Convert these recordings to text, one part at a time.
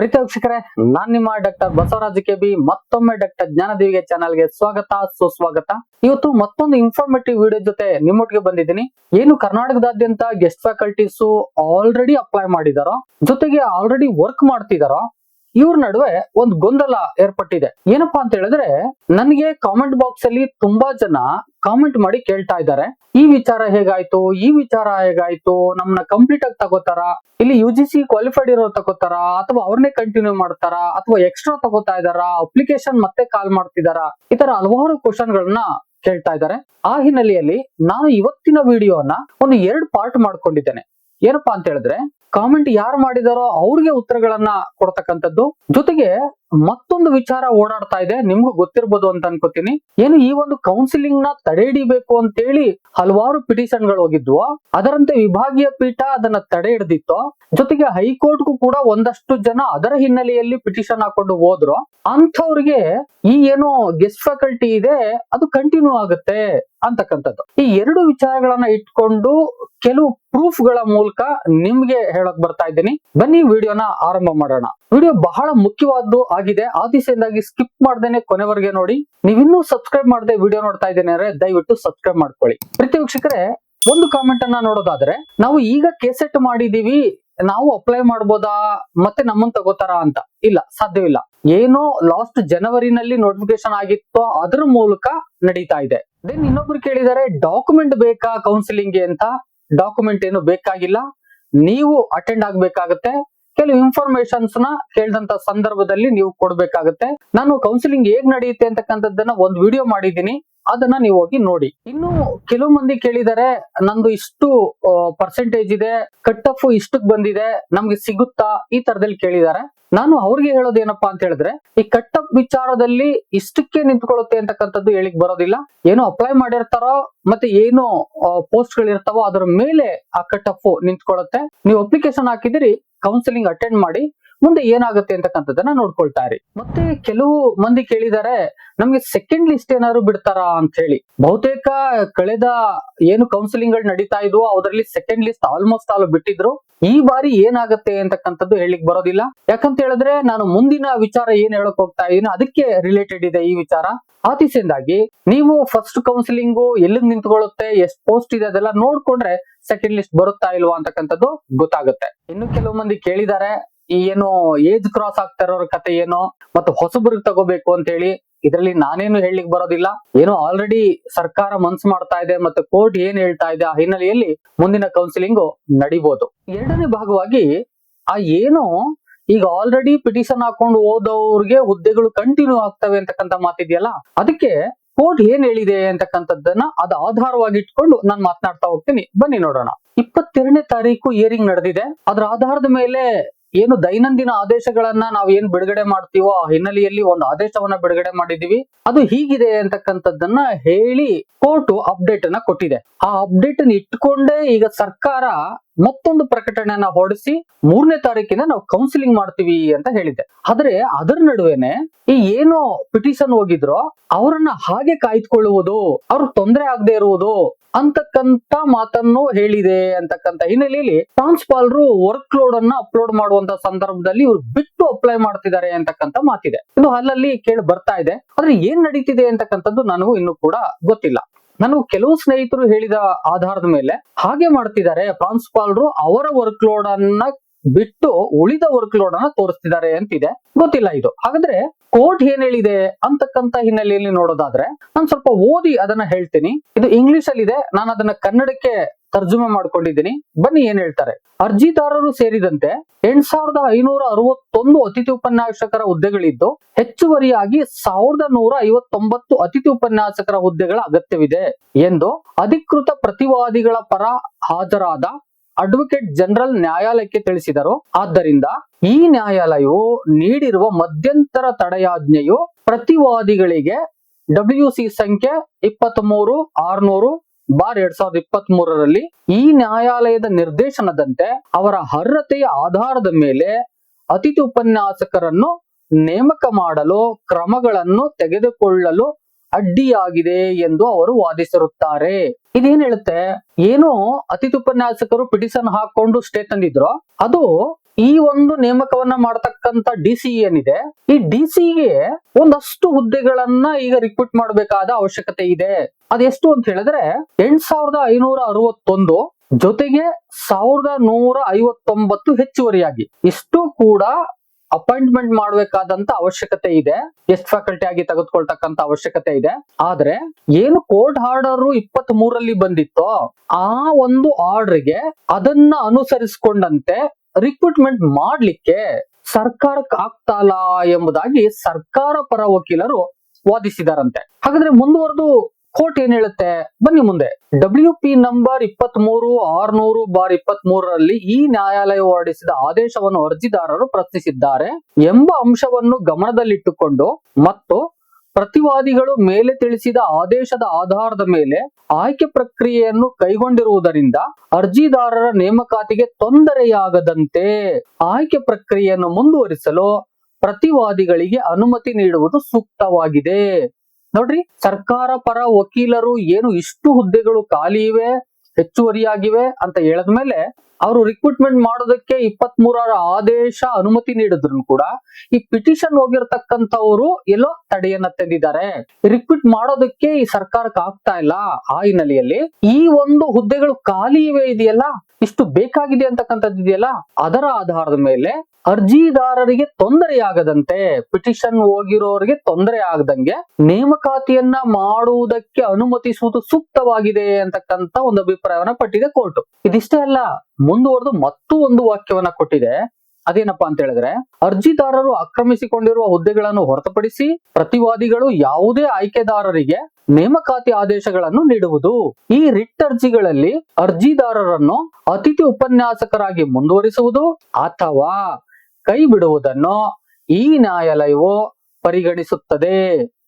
ಪ್ರೀತಿ ನಾನ್ ನಿಮ್ಮ doctor Basavaraj K B, ಮತ್ತೊಮ್ಮೆ ಡಾಕ್ಟರ್ ಜ್ಞಾನದೇವಿಗೆ ಚಾನಲ್ಗೆ ಸ್ವಾಗತ, ಸುಸ್ವಾಗತ. ಇವತ್ತು ಮತ್ತೊಂದು ಇನ್ಫಾರ್ಮೇಟಿವ್ ವಿಡಿಯೋ ಜೊತೆ ನಿಮ್ಮೊಟ್ಟಿಗೆ ಬಂದಿದ್ದೀನಿ. ಏನು ಕರ್ನಾಟಕದಾದ್ಯಂತ ಗೆಸ್ಟ್ ಫ್ಯಾಕಲ್ಟೀಸ್ ಆಲ್ರೆಡಿ ಅಪ್ಲೈ ಮಾಡಿದಾರೋ, ಜೊತೆಗೆ ಆಲ್ರೆಡಿ ವರ್ಕ್ ಮಾಡ್ತಿದಾರೋ ಇವ್ರ ನಡುವೆ ಒಂದು ಗೊಂದಲ ಏರ್ಪಟ್ಟಿದೆ. ಏನಪ್ಪಾ ಅಂತ ಹೇಳಿದ್ರೆ, ನನಗೆ ಕಾಮೆಂಟ್ ಬಾಕ್ಸ್ ಅಲ್ಲಿ ತುಂಬಾ ಜನ ಕಾಮೆಂಟ್ ಮಾಡಿ ಕೇಳ್ತಾ ಇದ್ದಾರೆ. ಈ ವಿಚಾರ ಹೇಗಾಯ್ತು? ಈ ವಿಚಾರ ಹೇಗಾಯ್ತು? ನಮ್ನ ಕಂಪ್ಲೀಟ್ ಆಗಿ ತಗೋತಾರ? ಇಲ್ಲಿ ಯು ಜಿ ಸಿ ಕ್ವಾಲಿಫೈಡ್ ಇರೋ ತಗೋತಾರ? ಅಥವಾ ಅವ್ರನ್ನೇ ಕಂಟಿನ್ಯೂ ಮಾಡ್ತಾರ? ಅಥವಾ ಎಕ್ಸ್ಟ್ರಾ ತಗೋತಾ ಇದಾರ ಅಪ್ಲಿಕೇಶನ್ ಮತ್ತೆ ಕಾಲ್ ಮಾಡ್ತಿದಾರ ಈ ತರ ಹಲವಾರು ಕ್ವಶನ್ ಗಳನ್ನ ಕೇಳ್ತಾ ಇದ್ದಾರೆ. ಆ ಹಿನ್ನೆಲೆಯಲ್ಲಿ ನಾನು ಇವತ್ತಿನ ವಿಡಿಯೋನ ಒಂದು ಎರಡು ಪಾರ್ಟ್ ಮಾಡ್ಕೊಂಡಿದ್ದೇನೆ. ಏನಪ್ಪಾ ಅಂತ ಹೇಳಿದ್ರೆ ಕಾಮೆಂಟ್ ಯಾರು ಮಾಡಿದಾರೋ ಅವ್ರಿಗೆ ಉತ್ತರಗಳನ್ನ ಕೊಡ್ತಕ್ಕಂಥದ್ದು. ಜೊತೆಗೆ ಮತ್ತೊಂದು ವಿಚಾರ ಓಡಾಡ್ತಾ ಇದೆ. ನಿಮ್ಗೂ ಗೊತ್ತಿರ್ಬೋದು ಅಂತ ಅನ್ಕೋತೀನಿ. ಏನು ಈ ಒಂದು ಕೌನ್ಸಿಲಿಂಗ್ನ ತಡೆ ಹಿಡಿಬೇಕು ಅಂತೇಳಿ ಹಲವಾರು ಪಿಟಿಷನ್ಗಳು ಹೋಗಿದ್ವು. ಅದರಂತೆ ವಿಭಾಗೀಯ ಪೀಠ ಅದನ್ನ ತಡೆ ಹಿಡ್ದಿತ್ತು. ಜೊತೆಗೆ ಹೈಕೋರ್ಟ್ಗೂ ಕೂಡ ಒಂದಷ್ಟು ಜನ ಅದರ ಹಿನ್ನೆಲೆಯಲ್ಲಿ ಪಿಟಿಷನ್ ಹಾಕೊಂಡು ಹೋದ್ರು. ಅಂಥವ್ರಿಗೆ ಈ ಏನು ಗೆಸ್ಟ್ ಫ್ಯಾಕಲ್ಟಿ ಇದೆ, ಅದು ಕಂಟಿನ್ಯೂ ಆಗುತ್ತೆ ಅಂತಕ್ಕಂಥದ್ದು. ಈ ಎರಡು ವಿಚಾರಗಳನ್ನ ಇಟ್ಕೊಂಡು ಕೆಲವು ಪ್ರೂಫ್ಗಳ ಮೂಲಕ ನಿಮ್ಗೆ ಹೇಳಕ್ ಬರ್ತಾ ಇದ್ದೀನಿ. ಬನ್ನಿ, ವಿಡಿಯೋನ ಆರಂಭ ಮಾಡೋಣ. ವಿಡಿಯೋ ಬಹಳ ಮುಖ್ಯವಾದ್ದು ಆಗಿದೆ. ಆ ದಿಸೆಯಿಂದಾಗಿ ಸ್ಕಿಪ್ ಮಾಡ್ದೇನೆ ಕೊನೆವರೆಗೆ ನೋಡಿ. ನೀವಿನ್ನೂ ಸಬ್ಸ್ಕ್ರೈಬ್ ಮಾಡದೆ ವಿಡಿಯೋ ನೋಡ್ತಾ ಇದ್ದೇನೆ ಅಂದ್ರೆ ದಯವಿಟ್ಟು ಸಬ್ಸ್ಕ್ರೈಬ್ ಮಾಡ್ಕೊಳ್ಳಿ. ಪ್ರತಿ ವೀಕ್ಷಕರೇ, ಒಂದು ಕಾಮೆಂಟ್ ಅನ್ನ ನೋಡೋದಾದ್ರೆ, ನಾವು ಈಗ ಕೇಸೆಟ್ ಮಾಡಿದೀವಿ, ನಾವು ಅಪ್ಲೈ ಮಾಡ್ಬೋದಾ, ಮತ್ತೆ ನಮ್ಮನ್ ತಗೋತಾರ ಅಂತ. ಇಲ್ಲ, ಸಾಧ್ಯವಿಲ್ಲ. ಏನೋ ಲಾಸ್ಟ್ ಜನವರಿನಲ್ಲಿ ನೋಟಿಫಿಕೇಶನ್ ಆಗಿತ್ತೋ ಅದ್ರ ಮೂಲಕ ನಡೀತಾ ಇದೆ. ದೆನ್ ಇನ್ನೊಬ್ರು ಕೇಳಿದಾರೆ ಡಾಕ್ಯುಮೆಂಟ್ ಬೇಕಾ ಕೌನ್ಸಿಲಿಂಗ್ ಅಂತ. ಡಾಕ್ಯುಮೆಂಟ್ ಏನು ಬೇಕಾಗಿಲ್ಲ. ನೀವು ಅಟೆಂಡ್ ಆಗ್ಬೇಕಾಗತ್ತೆ. ಕೆಲವು ಇನ್ಫಾರ್ಮೇಶನ್ಸ್ನ ಕೇಳಿದಂತ ಸಂದರ್ಭದಲ್ಲಿ ನೀವು ಕೊಡ್ಬೇಕಾಗುತ್ತೆ. ನಾನು ಕೌನ್ಸಿಲಿಂಗ್ ಹೇಗ್ ನಡೆಯುತ್ತೆ ಅಂತಕ್ಕಂಥದ್ದನ್ನ ಒಂದು ವಿಡಿಯೋ ಮಾಡಿದ್ದೀನಿ. ಅದನ್ನ ನೀವು ಹೋಗಿ ನೋಡಿ. ಇನ್ನು ಕೆಲವು ಮಂದಿ ಕೇಳಿದರೆ, ನಂದು ಇಷ್ಟು ಪರ್ಸೆಂಟೇಜ್ ಇದೆ ಕಟ್ ಆಫ್ ಇಷ್ಟಕ್ ಬಂದಿದೆ, ನಮ್ಗೆ ಸಿಗುತ್ತಾ? ಈ ತರದಲ್ಲಿ ಕೇಳಿದ್ದಾರೆ ನಾನು ಅವ್ರಿಗೆ ಹೇಳೋದೇನಪ್ಪಾ ಅಂತ ಹೇಳಿದ್ರೆ, ಈ ಕಟ್ ಅಪ್ ವಿಚಾರದಲ್ಲಿ ಇಷ್ಟಕ್ಕೆ ನಿಂತ್ಕೊಳ್ಳುತ್ತೆ ಅಂತಕ್ಕಂಥದ್ದು ಹೇಳಿಕ್ ಬರೋದಿಲ್ಲ. ಏನು ಅಪ್ಲೈ ಮಾಡಿರ್ತಾರೋ, ಮತ್ತೆ ಏನು ಪೋಸ್ಟ್ ಗಳಿರ್ತಾವೋ ಅದರ ಮೇಲೆ ಆ ಕಟ್ ಅಪ್ ನಿಂತ್ಕೊಳ್ಳುತ್ತೆ. ನೀವು ಅಪ್ಲಿಕೇಶನ್ ಹಾಕಿದಿರಿ ಕೌನ್ಸಿಲಿಂಗ್ ಅಟೆಂಡ್ ಮಾಡಿ ಮುಂದೆ ಏನಾಗುತ್ತೆ ಅಂತಕ್ಕಂಥದ್ದನ್ನ ನೋಡ್ಕೊಳ್ತಾ ಇರಿ ಮತ್ತೆ ಕೆಲವು ಮಂದಿ ಕೇಳಿದ್ದಾರೆ ನಮ್ಗೆ ಸೆಕೆಂಡ್ ಲಿಸ್ಟ್ ಏನಾದ್ರು ಬಿಡ್ತಾರಾ ಅಂತ ಹೇಳಿ. ಬಹುತೇಕ ಕಳೆದ ಏನು ಕೌನ್ಸಿಲಿಂಗ್ಗಳು ನಡೀತಾ ಇದ್ವು ಅದರಲ್ಲಿ ಸೆಕೆಂಡ್ ಲಿಸ್ಟ್ ಆಲ್ಮೋಸ್ಟ್ ಆಲ್ ಬಿಟ್ಟಿದ್ರು. ಈ ಬಾರಿ ಏನಾಗುತ್ತೆ ಅಂತಕ್ಕಂಥದ್ದು ಹೇಳಿಕ್ ಬರೋದಿಲ್ಲ. ಯಾಕಂತ ಹೇಳಿದ್ರೆ, ನಾನು ಮುಂದಿನ ವಿಚಾರ ಏನ್ ಹೇಳಕ್ ಹೋಗ್ತಾ ಇದೀನಿ, ಅದಕ್ಕೆ ರಿಲೇಟೆಡ್ ಇದೆ ಈ ವಿಚಾರ. ಆತಿಸಿಂದಾಗಿ ನೀವು ಫಸ್ಟ್ ಕೌನ್ಸಿಲಿಂಗ್ ಎಲ್ಲಿಗೆ ನಿಂತ್ಕೊಳ್ಳುತ್ತೆ, ಎಷ್ಟ್ ಪೋಸ್ಟ್ ಇದೆ ಅದೆಲ್ಲ ನೋಡ್ಕೊಂಡ್ರೆ ಸೆಕೆಂಡ್ ಲಿಸ್ಟ್ ಬರುತ್ತಾ ಇಲ್ವಾ ಅಂತಕ್ಕಂಥದ್ದು ಗೊತ್ತಾಗುತ್ತೆ. ಇನ್ನು ಕೆಲವು ಮಂದಿ ಕೇಳಿದ್ದಾರೆ ಈ ಏನು ಏಜ್ ಕ್ರಾಸ್ ಆಗ್ತಾ ಇರೋರ ಕತೆ ಏನು, ಮತ್ತು ಹೊಸಬ್ರಿಗೆ ತಗೋಬೇಕು ಅಂತ ಹೇಳಿ ಇದರಲ್ಲಿ ನಾನೇನು ಹೇಳಿಕ್ ಬರೋದಿಲ್ಲ. ಏನೋ ಆಲ್ರೆಡಿ ಸರ್ಕಾರ ಮನ್ಸು ಮಾಡ್ತಾ ಇದೆ, ಮತ್ತೆ ಕೋರ್ಟ್ ಏನ್ ಹೇಳ್ತಾ ಇದೆ, ಆ ಹಿನ್ನೆಲೆಯಲ್ಲಿ ಮುಂದಿನ ಕೌನ್ಸಿಲಿಂಗ್ ನಡಿಬಹುದು ಎರಡನೇ ಭಾಗವಾಗಿ ಆ ಏನು ಈಗ ಆಲ್ರೆಡಿ ಪಿಟಿಷನ್ ಹಾಕೊಂಡು ಹೋದವ್ರಿಗೆ ಹುದ್ದೆಗಳು ಕಂಟಿನ್ಯೂ ಆಗ್ತವೆ ಅಂತಕ್ಕಂಥ ಮಾತಿದೆಯಲ್ಲ, ಅದಕ್ಕೆ ಕೋರ್ಟ್ ಏನ್ ಹೇಳಿದೆ ಅಂತಕ್ಕಂಥದ್ದನ್ನ ಅದ ಆಧಾರವಾಗಿ ಇಟ್ಕೊಂಡು ನಾನು ಮಾತನಾಡ್ತಾ ಹೋಗ್ತೀನಿ. ಬನ್ನಿ ನೋಡೋಣ. ಇಪ್ಪತ್ತೆರಡನೇ ತಾರೀಕು ಇಯರಿಂಗ್ ನಡೆದಿದೆ. ಅದರ ಆಧಾರದ ಮೇಲೆ ಏನು ದೈನಂದಿನ ಆದೇಶಗಳನ್ನ ನಾವು ಏನ್ ಬಿಡುಗಡೆ ಮಾಡ್ತೀವೋ ಆ ಹಿನ್ನೆಲೆಯಲ್ಲಿ ಒಂದು ಆದೇಶವನ್ನ ಬಿಡುಗಡೆ ಮಾಡಿದೀವಿ. ಅದು ಹೀಗಿದೆ ಅಂತಕ್ಕಂಥದ್ದನ್ನ ಹೇಳಿ ಕೋರ್ಟ್ ಅಪ್ಡೇಟ್ ಅನ್ನ ಕೊಟ್ಟಿದೆ. ಆ ಅಪ್ಡೇಟ್ ಅನ್ನ ಇಟ್ಕೊಂಡೇ ಈಗ ಸರ್ಕಾರ ಮತ್ತೊಂದು ಪ್ರಕಟಣೆಯನ್ನ ಹೊರಡಿಸಿ ಮೂರನೇ ತಾರೀಕಿನ ನಾವು ಕೌನ್ಸಿಲಿಂಗ್ ಮಾಡ್ತೀವಿ ಅಂತ ಹೇಳಿದೆ. ಆದ್ರೆ ಅದರ ನಡುವೆನೆ ಈ ಏನೋ ಪಿಟಿಷನ್ ಹೋಗಿದ್ರೋ ಅವರನ್ನ ಹಾಗೆ ಕಾಯ್ದುಕೊಳ್ಳುವುದು, ಅವ್ರ ತೊಂದರೆ ಆಗದೆ ಇರುವುದು ಅಂತಕ್ಕಂತ ಮಾತನ್ನು ಹೇಳಿದೆ ಅಂತಕ್ಕಂತ ಹಿನ್ನೆಲೆಯಲ್ಲಿ ಟ್ರಾನ್ಸ್ಪಾಲರು ವರ್ಕ್ ಲೋಡ್ ಅನ್ನ ಅಪ್ಲೋಡ್ ಮಾಡುವಂತ ಸಂದರ್ಭದಲ್ಲಿ ಇವ್ರು ಬಿಟ್ಟು ಅಪ್ಲೈ ಮಾಡ್ತಿದ್ದಾರೆ ಅಂತಕ್ಕಂತ ಮಾತಿದೆ. ಇದು ಅಲ್ಲಲ್ಲಿ ಕೇಳಿ ಬರ್ತಾ ಇದೆ. ಆದ್ರೆ ಏನ್ ನಡೀತಿದೆ ಅಂತಕ್ಕಂಥದ್ದು ನನಗೂ ಇನ್ನು ಕೂಡ ಗೊತ್ತಿಲ್ಲ. ನನಗೂ ಕೆಲವು ಸ್ನೇಹಿತರು ಹೇಳಿದ ಆಧಾರದ ಮೇಲೆ ಹಾಗೆ ಮಾಡ್ತಿದ್ದಾರೆ. ಪ್ರಾಂಶುಪಾಲರು ಅವರ ವರ್ಕ್ ಲೋಡ್ ಅನ್ನ ಬಿಟ್ಟು ಉಳಿದ ವರ್ಕ್ ಲೋಡ್ ಅನ್ನ ತೋರಿಸ್ತಿದ್ದಾರೆ ಅಂತಿದೆ. ಗೊತ್ತಿಲ್ಲ ಇದು. ಹಾಗಾದ್ರೆ ಕೋರ್ಟ್ ಏನ್ ಹೇಳಿದೆ ಅಂತಕ್ಕಂತ ಹಿನ್ನೆಲೆಯಲ್ಲಿ ನೋಡೋದಾದ್ರೆ, ನಾನು ಸ್ವಲ್ಪ ಓದಿ ಅದನ್ನ ಹೇಳ್ತೀನಿ. ಇದು ಇಂಗ್ಲಿಷ್ ಅಲ್ಲಿ ಇದೆ ನಾನು ಅದನ್ನ ಕನ್ನಡಕ್ಕೆ ತರ್ಜುಮೆ ಮಾಡ್ಕೊಂಡಿದ್ದೀನಿ. ಬನ್ನಿ ಏನ್ ಹೇಳ್ತಾರೆ. ಅರ್ಜಿದಾರರು ಸೇರಿದಂತೆ ಎಂಟ್ ಸಾವಿರದ ಐನೂರ ಅರವತ್ತೊಂದು ಅತಿಥಿ ಉಪನ್ಯಾಸಕರ ಹುದ್ದೆಗಳಿದ್ದು, ಹೆಚ್ಚುವರಿಯಾಗಿ ಸಾವಿರದ ನೂರ ಐವತ್ತೊಂಬತ್ತು ಅತಿಥಿ ಉಪನ್ಯಾಸಕರ ಹುದ್ದೆಗಳ ಅಗತ್ಯವಿದೆ ಎಂದು ಅಧಿಕೃತ ಪ್ರತಿವಾದಿಗಳ ಪರ ಹಾಜರಾದ ಅಡ್ವೊಕೇಟ್ ಜನರಲ್ ನ್ಯಾಯಾಲಯಕ್ಕೆ ತಿಳಿಸಿದರು. ಆದ್ದರಿಂದ ಈ ನ್ಯಾಯಾಲಯವು ನೀಡಿರುವ ಮಧ್ಯಂತರ ತಡೆಯಾಜ್ಞೆಯು ಪ್ರತಿವಾದಿಗಳಿಗೆ ಡಬ್ಲ್ಯೂ ಸಿ ಸಂಖ್ಯೆ ಇಪ್ಪತ್ತ್ ಮೂರು ಆರ್ನೂರು ಬಾರ್ ಎರಡ್ ಸಾವಿರದ ಇಪ್ಪತ್ತ್ ಮೂರರಲ್ಲಿ ಈ ನ್ಯಾಯಾಲಯದ ನಿರ್ದೇಶನದಂತೆ ಅವರ ಅರ್ಹತೆಯ ಆಧಾರದ ಮೇಲೆ ಅತಿಥಿ ಉಪನ್ಯಾಸಕರನ್ನು ನೇಮಕ ಮಾಡಲು, ಕ್ರಮಗಳನ್ನು ತೆಗೆದುಕೊಳ್ಳಲು ಅಡ್ಡಿಯಾಗಿದೆ ಎಂದು ಅವರು ವಾದಿಸಿರುತ್ತಾರೆ. ಇದೇನ್ ಹೇಳುತ್ತೆ? ಏನು ಅತಿಥಿ ಉಪನ್ಯಾಸಕರು ಪಿಟಿಷನ್ ಹಾಕೊಂಡು ಸ್ಟೇ ತಂದಿದ್ರು? ಅದು ಈ ಒಂದು ನೇಮಕವನ್ನ ಮಾಡತಕ್ಕಂತ ಡಿ ಸಿ ಏನಿದೆ, ಈ ಡಿ ಗೆ ಒಂದಷ್ಟು ಹುದ್ದೆಗಳನ್ನ ಈಗ ರಿಕ್ರೂಟ್ ಮಾಡಬೇಕಾದ ಅವಶ್ಯಕತೆ ಇದೆ. ಅದೆಷ್ಟು ಅಂತ ಹೇಳಿದ್ರೆ ಎಂಟ್ ಸಾವಿರದ ಐನೂರ ಅರವತ್ತೊಂದು ಜೊತೆಗೆ ಸಾವಿರದ ನೂರ ಐವತ್ತೊಂಬತ್ತು ಹೆಚ್ಚುವರಿಯಾಗಿ. ಇಷ್ಟು ಕೂಡ ಅಪಾಯಿಂಟ್ಮೆಂಟ್ ಮಾಡಬೇಕಾದಂತ ಅವಶ್ಯಕತೆ ಇದೆ. ಗೆಸ್ಟ್ ಫ್ಯಾಕಲ್ಟಿ ಆಗಿ ತೆಗೆದುಕೊಳ್ತಕ್ಕಂತ ಅವಶ್ಯಕತೆ ಇದೆ. ಆದ್ರೆ, ಏನು ಕೋರ್ಟ್ ಆರ್ಡರ್ ಇಪ್ಪತ್ತ್ ಮೂರಲ್ಲಿ ಬಂದಿತ್ತೋ, ಆ ಒಂದು ಆರ್ಡರ್ಗೆ ಅದನ್ನ ಅನುಸರಿಸಿಕೊಂಡಂತೆ ರಿಕ್ರೂಟ್ಮೆಂಟ್ ಮಾಡ್ಲಿಕ್ಕೆ ಸರ್ಕಾರಕ್ಕೆ ಆಗ್ತಾಲ ಎಂಬುದಾಗಿ ಸರ್ಕಾರ ಪರ ವಕೀಲರು ವಾದಿಸಿದಾರಂತೆ. ಹಾಗಾದ್ರೆ ಮುಂದುವರೆದು ಕೋರ್ಟ್ ಏನ್ ಹೇಳುತ್ತೆ? ಬನ್ನಿ ಮುಂದೆ. ಡಬ್ಲ್ಯೂ ಪಿ ನಂಬರ್ ಇಪ್ಪತ್ತ್ ಮೂರು ಆರ್ನೂರು ಬಾರ್ ಇಪ್ಪತ್ತ್ ಮೂರರಲ್ಲಿ ಈ ನ್ಯಾಯಾಲಯ ಹೊರಡಿಸಿದ ಆದೇಶವನ್ನು ಅರ್ಜಿದಾರರು ಪ್ರಶ್ನಿಸಿದ್ದಾರೆ ಎಂಬ ಅಂಶವನ್ನು ಗಮನದಲ್ಲಿಟ್ಟುಕೊಂಡು ಮತ್ತು ಪ್ರತಿವಾದಿಗಳು ಮೇಲೆ ತಿಳಿಸಿದ ಆದೇಶದ ಆಧಾರದ ಮೇಲೆ ಆಯ್ಕೆ ಪ್ರಕ್ರಿಯೆಯನ್ನು ಕೈಗೊಂಡಿರುವುದರಿಂದ ಅರ್ಜಿದಾರರ ನೇಮಕಾತಿಗೆ ತೊಂದರೆಯಾಗದಂತೆ ಆಯ್ಕೆ ಪ್ರಕ್ರಿಯೆಯನ್ನು ಮುಂದುವರಿಸಲು ಪ್ರತಿವಾದಿಗಳಿಗೆ ಅನುಮತಿ ನೀಡುವುದು ಸೂಕ್ತವಾಗಿದೆ. ನೋಡ್ರಿ, ಸರ್ಕಾರ ಪರ ವಕೀಲರು ಏನು ಇಷ್ಟು ಹುದ್ದೆಗಳು ಖಾಲಿ ಇವೆ? ಹೆಚ್ಚುವರಿಯಾಗಿವೆ ಅಂತ ಹೇಳಿದ್ಮೇಲೆ ಅವರು ರಿಕ್ರೂಟ್ಮೆಂಟ್ ಮಾಡೋದಕ್ಕೆ ಇಪ್ಪತ್ತ್ ಮೂರರ ಆದೇಶ ಅನುಮತಿ ನೀಡಿದ್ರು ಕೂಡ ಈ ಪಿಟಿಷನ್ ಹೋಗಿರ್ತಕ್ಕಂಥವ್ರು ಎಲ್ಲೋ ತಡೆಯನ್ನ ತಂದಿದ್ದಾರೆ. ರಿಕ್ರೂಟ್ ಮಾಡೋದಕ್ಕೆ ಈ ಸರ್ಕಾರಕ್ಕೆ ಆಗ್ತಾ ಇಲ್ಲ ಆ ಹಿನ್ನೆಲೆಯಲ್ಲಿ. ಈ ಒಂದು ಹುದ್ದೆಗಳು ಖಾಲಿ ಇವೆ ಇದೆಯಲ್ಲ? ಇಷ್ಟು ಬೇಕಾಗಿದೆ ಅಂತಕ್ಕಂಥದ್ದು ಇದೆಯಲ್ಲ, ಅದರ ಆಧಾರದ ಮೇಲೆ ಅರ್ಜಿದಾರರಿಗೆ ತೊಂದರೆಯಾಗದಂತೆ ಪಿಟಿಷನ್ ಹೋಗಿರೋರಿಗೆ ತೊಂದರೆ ಆಗದಂಗೆ ನೇಮಕಾತಿಯನ್ನ ಮಾಡುವುದಕ್ಕೆ ಅನುಮತಿಸುವುದು ಸೂಕ್ತವಾಗಿದೆ ಅಂತಕ್ಕಂತ ಒಂದು ಅಭಿಪ್ರಾಯವನ್ನ ಪಟ್ಟಿದೆ ಕೋರ್ಟ್. ಇದಿಷ್ಟೇ ಅಲ್ಲ, ಮುಂದುವರೆದು ಮತ್ತೂ ಒಂದು ವಾಕ್ಯವನ್ನ ಕೊಟ್ಟಿದೆ. ಅದೇನಪ್ಪಾ ಅಂತ ಹೇಳಿದ್ರೆ, ಅರ್ಜಿದಾರರು ಆಕ್ರಮಿಸಿಕೊಂಡಿರುವ ಹುದ್ದೆಗಳನ್ನು ಹೊರತುಪಡಿಸಿ ಪ್ರತಿವಾದಿಗಳು ಯಾವುದೇ ಆಯ್ಕೆದಾರರಿಗೆ ನೇಮಕಾತಿ ಆದೇಶಗಳನ್ನು ನೀಡುವುದು. ಈ ರಿಟ್ ಅರ್ಜಿಗಳಲ್ಲಿ ಅರ್ಜಿದಾರರನ್ನು ಅತಿಥಿ ಉಪನ್ಯಾಸಕರಾಗಿ ಮುಂದುವರಿಸುವುದು ಅಥವಾ ಕೈ ಬಿಡುವುದನ್ನು ಈ ನ್ಯಾಯಾಲಯವು ಪರಿಗಣಿಸುತ್ತದೆ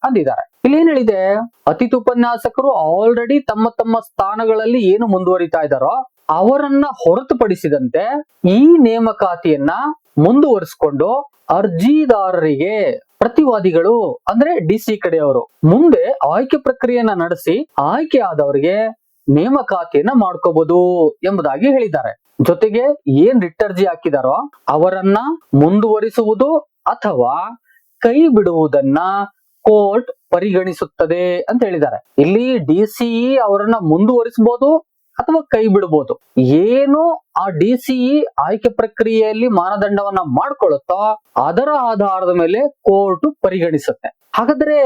ಅಂದಿದ್ದಾರೆ. ಇಲ್ಲಿ ಏನ್ ಹೇಳಿದೆ? ಅತಿಥಿ ಉಪನ್ಯಾಸಕರು ಆಲ್ರೆಡಿ ತಮ್ಮ ತಮ್ಮ ಸ್ಥಾನಗಳಲ್ಲಿ ಏನು ಮುಂದುವರಿತಾ ಇದ್ದಾರೋ ಅವರನ್ನ ಹೊರತುಪಡಿಸಿದಂತೆ ಈ ನೇಮಕಾತಿಯನ್ನ ಮುಂದುವರಿಸಿಕೊಂಡು ಅರ್ಜಿದಾರರಿಗೆ ಪ್ರತಿವಾದಿಗಳು, ಅಂದ್ರೆ ಡಿ ಸಿ ಕಡೆಯವರು ಮುಂದೆ ಆಯ್ಕೆ ಪ್ರಕ್ರಿಯೆಯನ್ನ ನಡೆಸಿ ಆಯ್ಕೆ ಆದವರಿಗೆ ನೇಮಕಾತಿಯನ್ನ ಮಾಡ್ಕೋಬಹುದು ಎಂಬುದಾಗಿ ಹೇಳಿದ್ದಾರೆ. ಜೊತೆಗೆ ಏನ್ ರಿಟರ್ಜಿ ಹಾಕಿದಾರೋ ಅವರನ್ನ ಮುಂದುವರಿಸುವುದು ಅಥವಾ ಕೈ ಬಿಡುವುದನ್ನ ಕೋರ್ಟ್ ಪರಿಗಣಿಸುತ್ತದೆ ಅಂತ ಹೇಳಿದ್ದಾರೆ. ಇಲ್ಲಿ ಡಿ ಸಿ ಅವರನ್ನ ಮುಂದುವರಿಸಬಹುದು ಅಥವಾ ಕೈ ಬಿಡಬಹುದು ಏನು ಆ ಡಿ ಸಿಇ ಆಯ್ಕೆ ಪ್ರಕ್ರಿಯೆಯಲ್ಲಿ ಮಾನದಂಡವನ್ನ ಮಾಡ್ಕೊಳ್ಳುತ್ತೋ ಅದರ ಆಧಾರದ ಮೇಲೆ ಕೋರ್ಟ್ ಪರಿಗಣಿಸುತ್ತೆ. ಹಾಗಾದ್ರೆ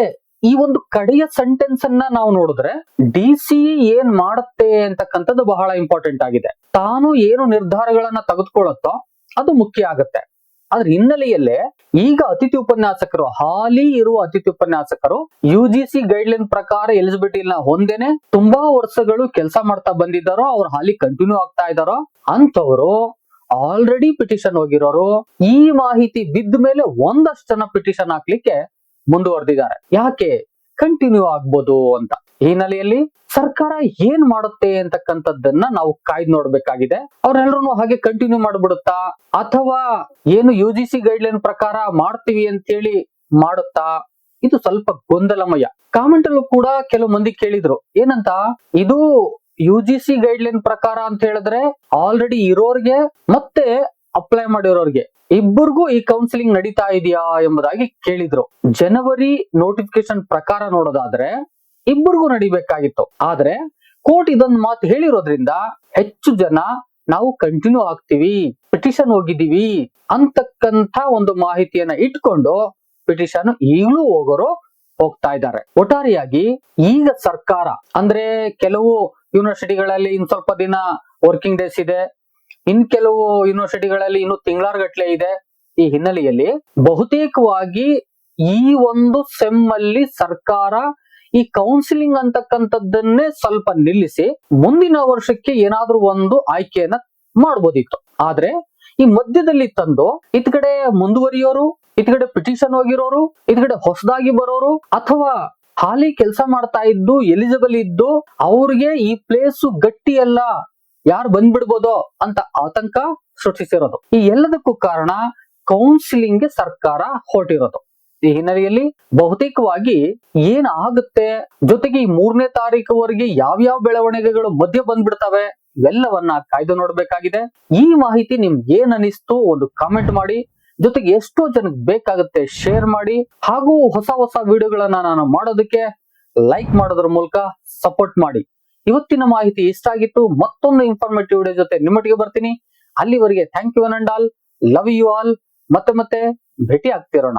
ಈ ಒಂದು ಕಡೆಯ ಸೆಂಟೆನ್ಸ್ ಅನ್ನ ನಾವು ನೋಡಿದ್ರೆ ಡಿ ಸಿ ಏನ್ ಮಾಡುತ್ತೆ ಅಂತಕ್ಕಂಥದ್ದು ಬಹಳ ಇಂಪಾರ್ಟೆಂಟ್ ಆಗಿದೆ. ತಾನು ಏನು ನಿರ್ಧಾರಗಳನ್ನ ತೆಗೆದುಕೊಳ್ಳುತ್ತೋ ಅದು ಮುಖ್ಯ ಆಗುತ್ತೆ. ಅದ್ರ ಹಿನ್ನೆಲೆಯಲ್ಲೇ ಈಗ ಅತಿಥಿ ಉಪನ್ಯಾಸಕರು, ಹಾಲಿ ಇರುವ ಅತಿಥಿ ಉಪನ್ಯಾಸಕರು U G C guideline ಪ್ರಕಾರ ಎಲಿಜಿಬಿಲಿಟಿ ಹೊಂದೇನೆ ತುಂಬಾ ವರ್ಷಗಳು ಕೆಲಸ ಮಾಡ್ತಾ ಬಂದಿದ್ದಾರೋ, ಅವ್ರು ಹಾಲಿ ಕಂಟಿನ್ಯೂ ಆಗ್ತಾ ಇದ್ದಾರೋ ಅಂತವರು ಆಲ್ರೆಡಿ ಪಿಟಿಷನ್ ಹೋಗಿರೋರು, ಈ ಮಾಹಿತಿ ಬಿದ್ದ ಮೇಲೆ ಒಂದಷ್ಟು ಜನ ಪಿಟಿಷನ್ ಹಾಕ್ಲಿಕ್ಕೆ ಮುಂದುವರೆದಿದ್ದಾರೆ. ಯಾಕೆ? ಕಂಟಿನ್ಯೂ ಆಗ್ಬೋದು ಅಂತ. ಈ ಹಿನ್ನೆಲೆಯಲ್ಲಿ ಸರ್ಕಾರ ಏನ್ ಮಾಡುತ್ತೆ ಅಂತಕ್ಕಂಥದ್ದನ್ನ ನಾವು ಕಾಯ್ದು ನೋಡ್ಬೇಕಾಗಿದೆ. ಅವ್ರೆಲ್ರೂ ಹಾಗೆ ಕಂಟಿನ್ಯೂ ಮಾಡ್ಬಿಡುತ್ತಾ, ಅಥವಾ ಏನು U G C guideline ಪ್ರಕಾರ ಮಾಡ್ತೀವಿ ಅಂತೇಳಿ ಮಾಡುತ್ತಾ? ಇದು ಸ್ವಲ್ಪ ಗೊಂದಲಮಯ. ಕಾಮೆಂಟ್ ಅಲ್ಲೂ ಕೂಡ ಕೆಲವು ಮಂದಿ ಕೇಳಿದ್ರು, ಏನಂತ? ಇದು U G C guideline ಪ್ರಕಾರ ಅಂತ ಹೇಳಿದ್ರೆ ಆಲ್ರೆಡಿ ಇರೋರ್ಗೆ ಮತ್ತೆ ಅಪ್ಲೈ ಮಾಡಿರೋರ್ಗೆ ಇಬ್ಬರಿಗೂ ಈ ಕೌನ್ಸಿಲಿಂಗ್ ನಡೀತಾ ಇದೆಯಾ ಎಂಬುದಾಗಿ ಕೇಳಿದ್ರು. ಜನವರಿ ನೋಟಿಫಿಕೇಶನ್ ಪ್ರಕಾರ ನೋಡೋದಾದ್ರೆ ಇಬ್ಬರಿಗೂ ನಡಿಬೇಕಾಗಿತ್ತು. ಆದ್ರೆ ಕೋರ್ಟ್ ಇದೊಂದು ಮಾತು ಹೇಳಿರೋದ್ರಿಂದ ಹೆಚ್ಚು ಜನ ನಾವು ಕಂಟಿನ್ಯೂ ಆಗ್ತೀವಿ ಪಿಟಿಷನ್ ಹೋಗಿದ್ದೀವಿ ಅಂತಕ್ಕಂತ ಒಂದು ಮಾಹಿತಿಯನ್ನ ಇಟ್ಕೊಂಡು ಪಿಟಿಷನ್ ಈಗಲೂ ಹೋಗೋರು ಹೋಗ್ತಾ ಇದ್ದಾರೆ. ಒಟ್ಟಾರೆಯಾಗಿ ಈಗ ಸರ್ಕಾರ ಅಂದ್ರೆ ಕೆಲವು ಯೂನಿವರ್ಸಿಟಿಗಳಲ್ಲಿ ಇನ್ ಸ್ವಲ್ಪ ದಿನ ವರ್ಕಿಂಗ್ ಡೇಸ್ ಇದೆ. ಇನ್ ಕೆಲವು ಯೂನಿವರ್ಸಿಟಿಗಳಲ್ಲಿ ಇನ್ನು ತಿಂಗಳಾರ್ಗಟ್ಲೆ ಇದೆ. ಈ ಹಿನ್ನೆಲೆಯಲ್ಲಿ ಬಹುತೇಕವಾಗಿ ಈ ಒಂದು ಸೆಮ್ ಅಲ್ಲಿ ಸರ್ಕಾರ ಈ ಕೌನ್ಸಿಲಿಂಗ್ ಅಂತಕ್ಕಂಥದ್ದನ್ನೇ ಸ್ವಲ್ಪ ನಿಲ್ಲಿಸಿ ಮುಂದಿನ ವರ್ಷಕ್ಕೆ ಏನಾದ್ರೂ ಒಂದು ಆಯ್ಕೆಯನ್ನ ಮಾಡ್ಬೋದಿತ್ತು. ಆದ್ರೆ ಈ ಮಧ್ಯದಲ್ಲಿ ತಂದು ಇತ್ಕಡೆ ಮುಂದುವರಿಯೋರು ಇತ್ ಕಡೆ ಪಿಟಿಷನ್ ಹೋಗಿರೋರು ಇತ್ ಕಡೆ ಹೊಸದಾಗಿ ಬರೋರು ಅಥವಾ ಹಾಲಿ ಕೆಲಸ ಮಾಡ್ತಾ ಇದ್ದು ಎಲಿಜಿಬಲ್ ಇದ್ದು ಅವ್ರಿಗೆ ಈ ಪ್ಲೇಸ್ ಗಟ್ಟಿ ಅಲ್ಲ ಯಾರು ಬಂದ್ಬಿಡ್ಬೋದೋ ಅಂತ ಆತಂಕ ಸೃಷ್ಟಿಸಿರೋದು. ಈ ಎಲ್ಲದಕ್ಕೂ ಕಾರಣ ಕೌನ್ಸಿಲಿಂಗ್ಗೆ ಸರ್ಕಾರ ಹೊರಟಿರೋದು. ಈ ಹಿನ್ನೆಲೆಯಲ್ಲಿ ಬಹುತೇಕವಾಗಿ ಏನ್ ಆಗುತ್ತೆ? ಜೊತೆಗೆ ಈ ಮೂರನೇ ತಾರೀಕುವರೆಗೆ ಯಾವ್ಯಾವ ಬೆಳವಣಿಗೆಗಳು ಮಧ್ಯೆ ಬಂದ್ಬಿಡ್ತವೆ? ಇವೆಲ್ಲವನ್ನ ಕಾಯ್ದು ನೋಡ್ಬೇಕಾಗಿದೆ. ಈ ಮಾಹಿತಿ ನಿಮ್ಗೆ ಏನ್ ಒಂದು ಕಾಮೆಂಟ್ ಮಾಡಿ. ಜೊತೆಗೆ ಎಷ್ಟೋ ಜನಕ್ಕೆ ಬೇಕಾಗುತ್ತೆ ಶೇರ್ ಮಾಡಿ. ಹಾಗೂ ಹೊಸ ಹೊಸ ವಿಡಿಯೋಗಳನ್ನ ನಾನು ಮಾಡೋದಕ್ಕೆ ಲೈಕ್ ಮಾಡೋದ್ರ ಮೂಲಕ ಸಪೋರ್ಟ್ ಮಾಡಿ. ಇವತ್ತಿನ ಮಾಹಿತಿ ಇಷ್ಟ ಆಗಿತ್ತು, ಮತ್ತೊಂದು ಇನ್ಫಾರ್ಮೇಟಿವ್ ವಿಡಿಯೋ ಜೊತೆ ನಿಮ್ಮೊಟ್ಟಿಗೆ ಬರ್ತೀನಿ. ಅಲ್ಲಿವರೆಗೆ thank you and all love you all ಮತ್ತೆ ಮತ್ತೆ ಭೇಟಿ ಆಗ್ತಿರೋಣ